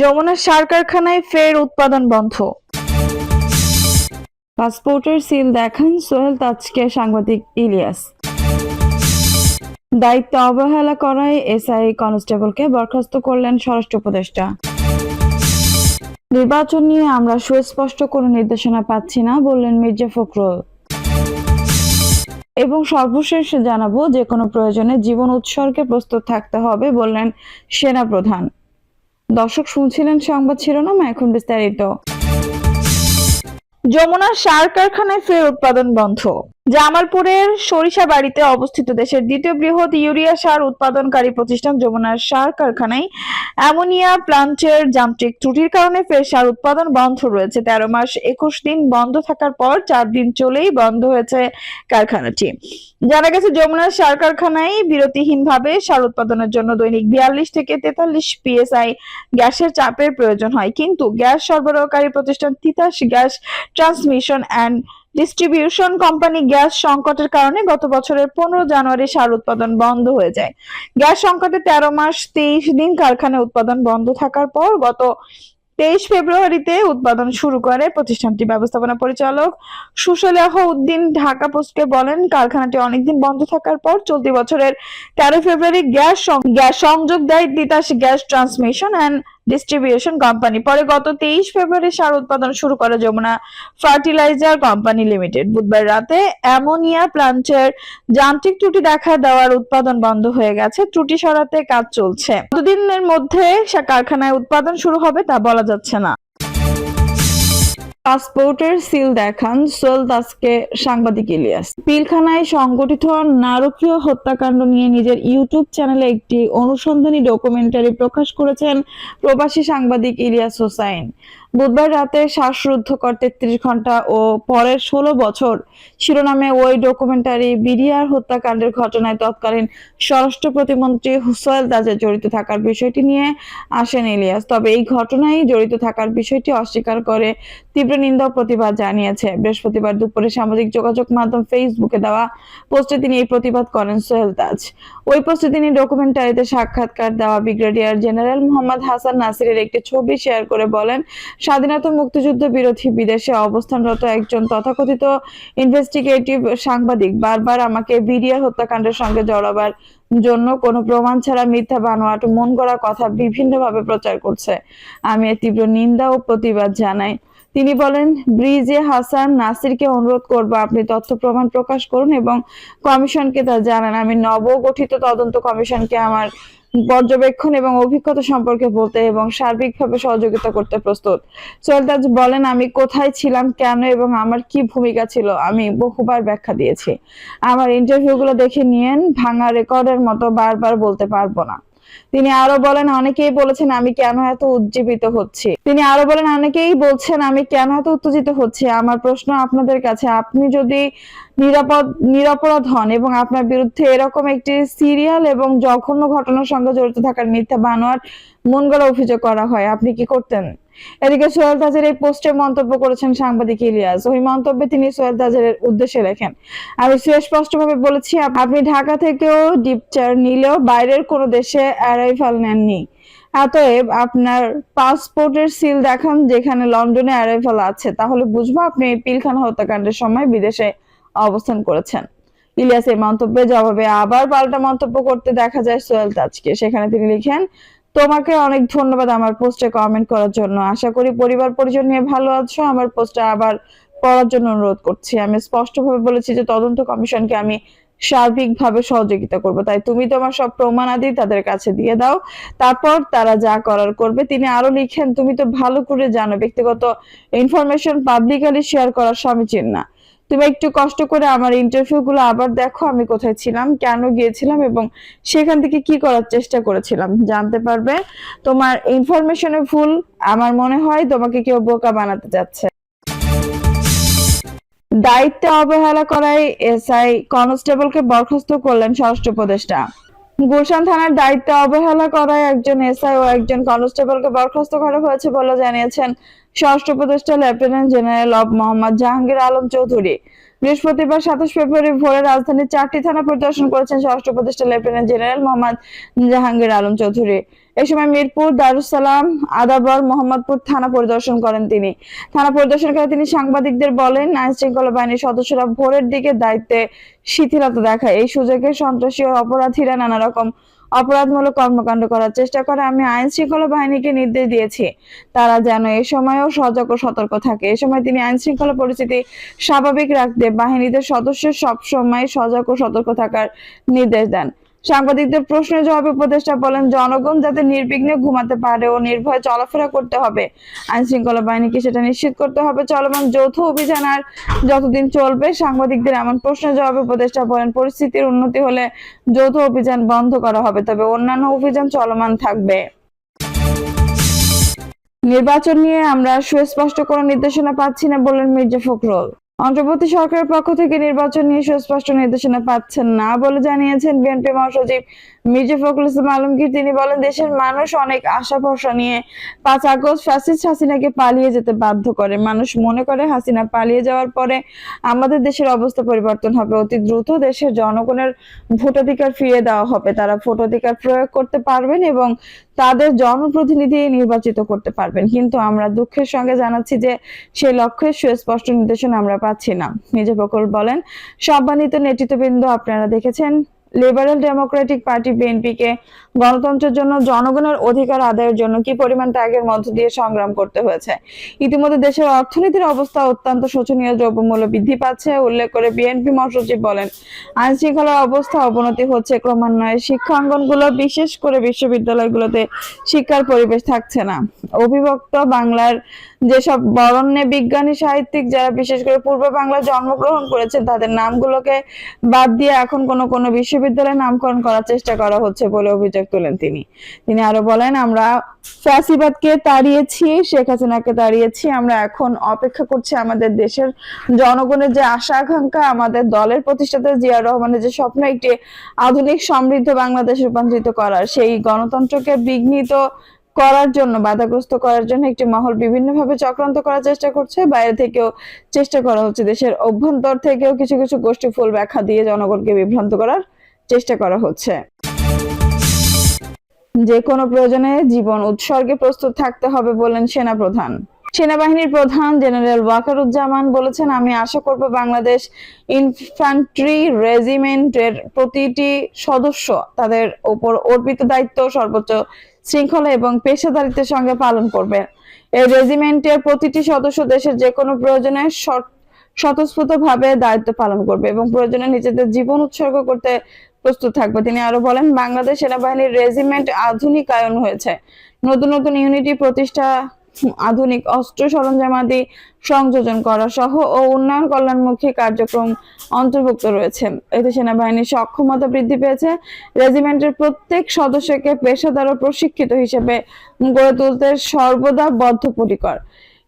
যমুনা সার কারখানায় ফের উৎপাদন বন্ধ। পাসপোর্টের সিল দেখান সোহেল তাজকে সাংবাদিক ইলিয়াস। দায়িত্ব অবহেলা করায় এসআই কনস্টেবলকে বরখাস্ত করলেন স্বরাষ্ট্র উপদেষ্টা। নির্বাচন নিয়ে আমরা সুস্পষ্ট কোনো নির্দেশনা পাচ্ছি না, বললেন মির্জা ফখরুল। এবং সর্বশেষ জানাব যে কোনো প্রয়োজনে জীবন উৎসর্গে প্রস্তুত থাকতে হবে, বললেন সেনা প্রধান দর্শক শুনছিলেন সংবাদ শিরোনাম এখন বিস্তারিত। যমুনার সার কারখানায় ফের উৎপাদন বন্ধ। জামালপুরের সরিষা বাড়িতে অবস্থিত দেশের দ্বিতীয় বৃহৎ ইউরিয়া সার উৎপাদনকারী প্রতিষ্ঠান যমুনার সার কারখানায় অ্যামোনিয়া প্লান্টের যান্ত্রিক ত্রুটির কারণে ফের সার উৎপাদন বন্ধ রয়েছে। তেরো মাস একুশ দিন বন্ধ থাকার পর চার দিন চলেই বন্ধ হয়েছে কারখানাটি। জানা গেছে, যমুনার সার কারখানায় বিরতিহীনভাবে সার উৎপাদনের জন্য দৈনিক বিয়াল্লিশ থেকে তেতাল্লিশ পিএসআই গ্যাসের চাপের প্রয়োজন হয়। কিন্তু গ্যাস সরবরাহকারী প্রতিষ্ঠান Titas gas transmission and distribution company gas সংকটের কারণে গত বছরের পনেরো জানুয়ারি সার উৎপাদন বন্ধ হয়ে যায়। গ্যাস সংকটে তেরো মাস তেইশ দিন কারখানা উৎপাদন বন্ধ থাকার পর গত তেইশ ফেব্রুয়ারিতে উৎপাদন শুরু করে প্রতিষ্ঠানটি। ব্যবস্থাপনা পরিচালক সুশলাহ উদ্দিন ঢাকা পোস্টকে বলেন, কারখানাটি অনেকদিন বন্ধ থাকার পর চলতি বছরের তেরো ফেব্রুয়ারি গ্যাস গ্যাস সংযোগ দেয় Titas gas transmission and distribution company পরে গত তেইশ ফেব্রুয়ারি সার উৎপাদন শুরু করে যমুনা ফার্টিলাইজার কোম্পানি লিমিটেড। বুধবার রাতে অ্যামোনিয়া প্লান্টের যান্ত্রিক ত্রুটি দেখা দেওয়ার উৎপাদন বন্ধ হয়ে গেছে। ত্রুটি সরাতে কাজ চলছে। কতদিনের মধ্যে কারখানায় উৎপাদন শুরু হবে তা বলা যাচ্ছে না। পাসপোর্টের সিল দেখান, সোহেল দাসকে সাংবাদিক ইলিয়াস। পিলখানায় সংগঠিত নারকীয় হত্যাকাণ্ড নিয়ে নিজের ইউটিউব চ্যানেলে একটি অনুসন্ধানী ডকুমেন্টারি প্রকাশ করেছেন প্রবাসী সাংবাদিক ইলিয়াস হোসাইন। বুধবার রাতে শ্বাসরুদ্ধকর তেত্রিশ ঘণ্টা ও পরের ষোলো বছর শিরোনামে ওই ডকুমেন্টারি বিডিআর হত্যাকাণ্ডের ঘটনায় তৎকালীন স্বরাষ্ট্র প্রতিমন্ত্রী হুসাইল দাজের জড়িত থাকার বিষয়টি নিয়ে আসেন ইলিয়াস। তবে এই ঘটনায় জড়িত থাকার বিষয়টি অস্বীকার করে তীব্র নিন্দা প্রতিবাদ জানিয়েছে। বৃহস্পতিবার দুপুরে সামাজিক যোগাযোগ মাধ্যম ফেসবুকে দেওয়া পোস্টে তিনি এই প্রতিবাদ করেন সোহেল তাজ ওই পোস্টে তিনি ডকুমেন্টারিতে সাক্ষাৎকার দেওয়া ব্রিগেডিয়ার জেনারেল মোহাম্মদ হাসান নাসিরের একটি ছবি শেয়ার করে বলেন স্বাধীনতা মুক্তিযুদ্ধ বিরোধী বিদেশে অবস্থানরত একজন তথাকথিত ইনভেস্টিগেটিভ সাংবাদিক বারবার আমাকে বিডিআর হত্যাকাণ্ডের সঙ্গে জড়াবার জন্য কোনো প্রমাণ ছাড়া মিথ্যা বানোয়াট, মন গড়া কথা বিভিন্নভাবে প্রচার করছে। আমি এর তীব্র নিন্দা ও প্রতিবাদ জানাই। তিনি বলেন, ব্রিজে হাসান নাসিরকে অনুরোধ করব আপনি তথ্য প্রমাণ প্রকাশ করুন এবং কমিশনকে তা জানান। আমি নবগঠিত তদন্ত কমিশনকে আমার পর্যবেক্ষণ এবং অভিজ্ঞতা সম্পর্কে বলতে এবং সার্বিকভাবে সহযোগিতা করতে প্রস্তুত। সোহেলতাজ বলেন, আমি কোথায় ছিলাম, কেন এবং আমার কি ভূমিকা ছিল, আমি বহুবার ব্যাখ্যা দিয়েছি। আমার ইন্টারভিউগুলো দেখে নিয়েন, ভাঙা রেকর্ডের মতো বারবার বলতে পারব না। তিনি আরও বলেন, অনেকেই বলেছেন আমি কেন এত উজ্জীবিত হচ্ছি? তিনি আরও বলেন, অনেকেই বলছেন আমি কেন এত উত্তেজিত হচ্ছি? আমার প্রশ্ন আপনাদের কাছে, আপনি যদি নিরাপদ, নিরাপরাধ হন এবং আপনার বিরুদ্ধে এরকম একটি সিরিয়াল এবং জঘন্য ঘটনার সঙ্গে জড়িত থাকার মিথ্যা বানোয়ার মন গড়া অভিযোগ করা হয়, আপনি কি করতেন? এদিকে সোহেল তাজের এই পোস্টে মন্তব্য করেছেন সাংবাদিক ইলিয়াস। ওই মন্তব্যে তিনি সোহেল তাজের উদ্দেশ্যে লেখেন, আমি সুস্পষ্টভাবে বলেছি আপনি ঢাকা থেকেও ডিপচার নিলেও বাইরের কোনো দেশে অ্যারাইভাল নেননি। অতএব আপনার পাসপোর্টের সিল দেখান যেখানে লন্ডনে অ্যারাইভাল আছে। তাহলে বুঝব আপনি পিলখানা হত্যাকাণ্ডের সময় বিদেশে অবস্থান করেছেন। ইলিয়াস এই মন্তব্যে জবাবে আবার পাল্টা মন্তব্য করতে দেখা যায় সোহেল তাজকে সেখানে তিনি লিখেন তোমাকে অনেক ধন্যবাদ আমার পোস্টে কমেন্ট করার জন্য। আশা করি পরিবার পরিজন নিয়ে ভালো আছো। আমার পোস্টে আবার পড়ার জন্য অনুরোধ করছি। আমি স্পষ্টভাবে বলেছি যে তদন্ত কমিশনকে আমি সার্বিকভাবে সহযোগিতা করব। তাই তুমি তোমার সব প্রমাণাদি তাদের কাছে দিয়ে দাও। তারপর তারা যা করার করবে, তিনি আরও লিখেন, তুমি তো ভালো করে জানো, ব্যক্তিগত ইনফরমেশন পাবলিকালি শেয়ার করা সমীচীন না। তুমি একটু কষ্ট করে আমার ইন্টারভিউ গুলো আবার দেখো আমি কোথায় ছিলাম, কেন গিয়েছিলাম এবং সেখান থেকে কি করার চেষ্টা করেছিলাম জানতে পারবে। তোমার ইনফরমেশনে ভুল, আমার মনে হয় তোমাকে কেউ বোকা বানাতে যাচ্ছে। দায়িত্বে অবহেলা করায় এসআই কনস্টেবলকে বরখাস্ত করলেন স্বরাষ্ট্র উপদেষ্টা। গুলশান থানার দায়িত্বে অবহেলা করায় একজন এসআই ও একজন কনস্টেবলকে বরখাস্ত করা হয়েছে বলে জানিয়েছেন স্বরাষ্ট্র উপদেষ্টা লেফটেন্যান্ট জেনারেল অব মোহাম্মদ জাহাঙ্গীর আলম চৌধুরী। বৃহস্পতিবার সাতাশ ফেব্রুয়ারি ভোরে রাজধানীর চারটি থানা পরিদর্শন করেছেন স্বরাষ্ট্র উপদেষ্টা লেফটেন্যান্ট জেনারেল মোহাম্মদ জাহাঙ্গীর আলম চৌধুরী। এ সময় মিরপুর, দারুসালাম, আদাবর, মোহাম্মদপুর থানা পরিদর্শন করেন তিনি। থানা পরিদর্শনকালে তিনি সাংবাদিকদের বলেন আইন শৃঙ্খলা বাহিনীর সদস্যরা ভোরের দিকে দায়িত্বে শিথিলতা দেখায়। এই সুযোগে সন্ত্রাসী ও অপরাধীরা নানা রকম অপরাধমূলক কর্মকাণ্ড করার চেষ্টা করে। আমি আইন শৃঙ্খলা বাহিনীকে নির্দেশ দিয়েছি। তারা যেন এ সময়ও সজাগ ও সতর্ক থাকে। এ সময় তিনি আইন শৃঙ্খলা পরিস্থিতি স্বাভাবিক রাখতে বাহিনীদের সদস্য সবসময় সজাগ ও সতর্ক থাকার নির্দেশ দেন। সাংবাদিকদের প্রশ্নের জবাবে উপদেষ্টা বলেন, জনগণ যাতে নির্বিঘ্নে ঘুমাতে পারে ও নির্ভয়ে চলাফেরা করতে হবে। আইন শৃঙ্খলা বাহিনীকে সেটা নিশ্চিত করতে হবে। চলমান যৌথ অভিযান আর যতদিন চলবে, সাংবাদিকদের এমন প্রশ্নের জবাবে উপদেষ্টা বলেন, পরিস্থিতির উন্নতি হলে যৌথ অভিযান বন্ধ করা হবে, তবে অন্যান্য অভিযান চলমান থাকবে। নির্বাচন নিয়ে আমরা সুস্পষ্ট কোনো নির্দেশনা পাচ্ছি না বললেন মির্জা ফখরুল। অন্তর্বর্তী সরকারের পক্ষ থেকে নির্বাচন নিয়ে সুস্পষ্ট নির্দেশনা পাচ্ছেন না বলে জানিয়েছেন বিএনপি মহাসচিব মির্জা ফখরুল ইসলাম আলমগীর। তিনি বলেন, দেশের মানুষ অনেক আশা ভরসা নিয়ে পাঁচ আগস্ট ফ্যাসিস্ট হাসিনাকে পালিয়ে যেতে বাধ্য করে। মানুষ মনে করে হাসিনা পালিয়ে যাওয়ার পরে আমাদের দেশের অবস্থা পরিবর্তন হবে। অতি দ্রুত দেশের জনগণের ভোটাধিকার ফিরিয়ে দেওয়া হবে। তারা ভোটাধিকার প্রয়োগ করতে পারবেন এবং তাদের জনপ্রতিনিধি নির্বাচিত করতে পারবেন। কিন্তু আমরা দুঃখের সঙ্গে জানাচ্ছি যে সেই লক্ষ্যের সুস্পষ্ট নির্দেশনা আমরা পাচ্ছি না। মির্জা ফখরুল বলেন সম্মানিত নেতৃত্ববৃন্দ আপনারা দেখেছেন। লিবারেল ডেমোক্রেটিক পার্টি বিএনপিকে গণতন্ত্রের জন্য জনগণের অধিকার আদায়ের জন্য কি পরিমাণ ত্যাগের মধ্য দিয়ে সংগ্রাম করতে হয়েছে? ইতিমধ্যে দেশের অর্থনীতির অবস্থা অত্যন্ত শোচনীয় দ্রব্যমূল্য বৃদ্ধি পাচ্ছে, উল্লেখ করে বিএনপি মহাসচিব বলেন। আইন শৃঙ্খলার অবস্থা অবনতি হচ্ছে ক্রমান্বয়ে। শিক্ষাঙ্গনগুলো, বিশেষ করে বিশ্ববিদ্যালয়গুলোতে শিক্ষার পরিবেশ থাকছে না। অভিভক্ত বাংলার যেসব বরণ্যে বিজ্ঞানী, সাহিত্যিক যারা বিশেষ করে পূর্ব বাংলায় জন্মগ্রহণ করেছেন, তাদের নামগুলোকে বাদ দিয়ে এখন কোন কোন বিশ্ববিদ্যালয়ের নামকরণ করার চেষ্টা করা হচ্ছে বলে অভিযোগ তোলেন তিনি। তিনি আরও বলেন, আমরা ফ্যাসিবাদকে তাড়িয়েছি, শেখ হাসিনাকে তাড়িয়েছি, আমরা এখন অপেক্ষা করছি আমাদের দেশের জনগণের যে আশা আকাঙ্ক্ষা, আমাদের দলের প্রতিষ্ঠাতা জিয়া রহমানের যে স্বপ্ন, একটি আধুনিক সমৃদ্ধ বাংলাদেশ রূপান্তরিত করার, সেই গণতন্ত্রকে বিঘ্নিত করার জন্য, বাধাগ্রস্ত করার জন্য একটি মহল বিভিন্নভাবে চক্রান্ত করার চেষ্টা করছে। বাইরে থেকেও চেষ্টা করা হচ্ছে দেশের অভ্যন্তর থেকেও কিছু কিছু গোষ্ঠী ফুল ব্যাখ্যা দিয়ে জনগণকে বিভ্রান্ত করার। চেষ্টা করা হচ্ছে। যে কোনো প্রয়োজনে জীবন উৎসর্গে প্রস্তুত থাকতে হবে বললেন সেনাপ্রধান। সেনাবাহিনীর প্রধান জেনারেল ওয়াকারুজ্জামান বলেছেন, আমি আশা করব বাংলাদেশ ইনফ্যান্ট্রি রেজিমেন্টের প্রতিটি সদস্য তাদের উপর অর্পিত দায়িত্ব সর্বোচ্চ শৃঙ্খলা এবং পেশাদারিত্বের সঙ্গে পালন করবে। এই রেজিমেন্টের প্রতিটি সদস্য দেশের যে কোনো প্রয়োজনে সৎ- স্বতঃস্ফূর্তভাবে দায়িত্ব পালন করবে এবং প্রয়োজনে নিজেদের জীবন উৎসর্গ করতে প্রস্তুত থাকবে। তিনি আরও বলেন, বাংলাদেশ সেনাবাহিনীর রেজিমেন্ট আধুনিকায়ন হয়েছে। নতুন নতুন ইউনিটি প্রতিষ্ঠা, আধুনিক অস্ত্র সরঞ্জামাদি সংযোজন করা সহ ও উন্নয়ন কল্যাণমুখী কার্যক্রম অন্তর্ভুক্ত রয়েছে। এতে সেনাবাহিনীর সক্ষমতা বৃদ্ধি পেয়েছে। রেজিমেন্টের প্রত্যেক সদস্যকে পেশাদার ও প্রশিক্ষিত হিসেবে গড়ে তুলতে সর্বদা বদ্ধপরিকর।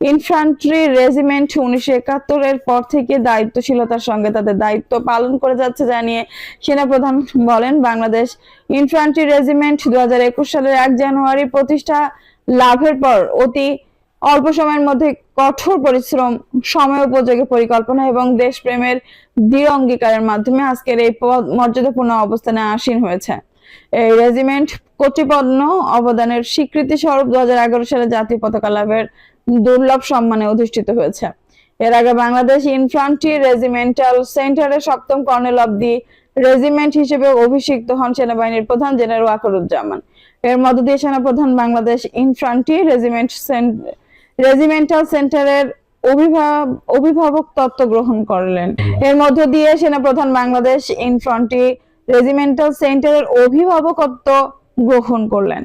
ইনফ্যান্ট্রি রেজিমেন্ট উনিশশো একাত্তরের পর থেকে দায়িত্বশীলতার সঙ্গে তাদের দায়িত্ব পালন করে যাচ্ছে জানিয়ে সেনাপ্রধান বলেন, বাংলাদেশ ইনফ্যান্ট্রি রেজিমেন্ট দু সালের এক জানুয়ারি প্রতিষ্ঠা লাভের পর অতি অল্প সময়ের মধ্যে কঠোর পরিশ্রম, সময় উপযোগী পরিকল্পনা এবং দেশপ্রেমের দৃঢ় অঙ্গীকারের মাধ্যমে আজকের এই মর্যাদাপূর্ণ অবস্থানে আসীন হয়েছে। এই রেজিমেন্ট কর্তৃপন্ন অবদানের স্বীকৃতি স্বরূপ দু হাজার এগারো সালে জাতীয় পতাকা লাভের দুর্লভ সম্মানে অধিষ্ঠিত হয়েছে। এর আগে বাংলাদেশ ইনফ্রান্ট্রি রেজিমেন্টাল সেন্টারের সপ্তম কর্নেল অব দি রেজিমেন্ট হিসেবে অভিষিক্ত হন সেনাবাহিনীর প্রধান জেনারেল ওয়াকারুজ্জামান। এর মধ্য দিয়ে সেনাপ্রধান বাংলাদেশ ইনফ্রান্ট্রি রেজিমেন্ট রেজিমেন্টাল সেন্টারের অভিভাবক তত্ত্ব গ্রহণ করলেন। এর মধ্য দিয়ে সেনাপ্রধান বাংলাদেশ ইনফ্রান্ট্রি রেজিমেন্টাল সেন্টারের অভিভাবকত্ব গ্রহণ করলেন।